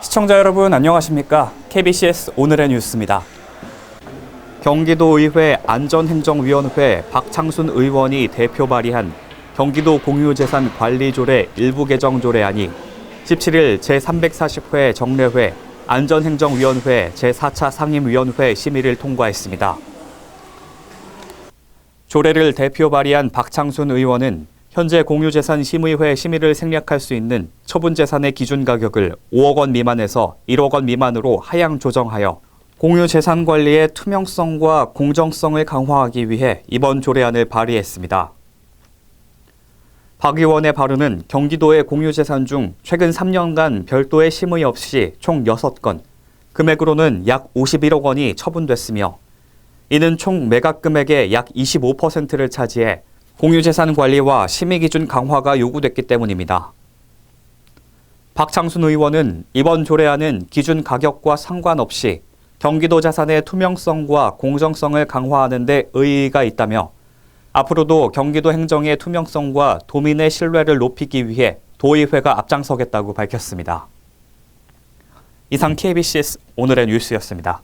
시청자 여러분 안녕하십니까? KBCS 오늘의 뉴스입니다. 경기도의회 안전행정위원회 박창순 의원이 대표 발의한 경기도 공유재산 관리조례 일부 개정 조례안이 17일 제340회 정례회 안전행정위원회 제4차 상임위원회 심의를 통과했습니다. 조례를 대표 발의한 박창순 의원은 현재 공유재산 심의회 심의를 생략할 수 있는 처분재산의 기준 가격을 5억 원 미만에서 1억 원 미만으로 하향 조정하여 공유재산 관리의 투명성과 공정성을 강화하기 위해 이번 조례안을 발의했습니다. 박 의원의 발언은 경기도의 공유재산 중 최근 3년간 별도의 심의 없이 총 6건, 금액으로는 약 51억 원이 처분됐으며 이는 총 매각 금액의 약 25%를 차지해 공유재산 관리와 심의 기준 강화가 요구됐기 때문입니다. 박창순 의원은 이번 조례안은 기준 가격과 상관없이 경기도 자산의 투명성과 공정성을 강화하는 데 의의가 있다며 앞으로도 경기도 행정의 투명성과 도민의 신뢰를 높이기 위해 도의회가 앞장서겠다고 밝혔습니다. 이상 KBCS 오늘의 뉴스였습니다.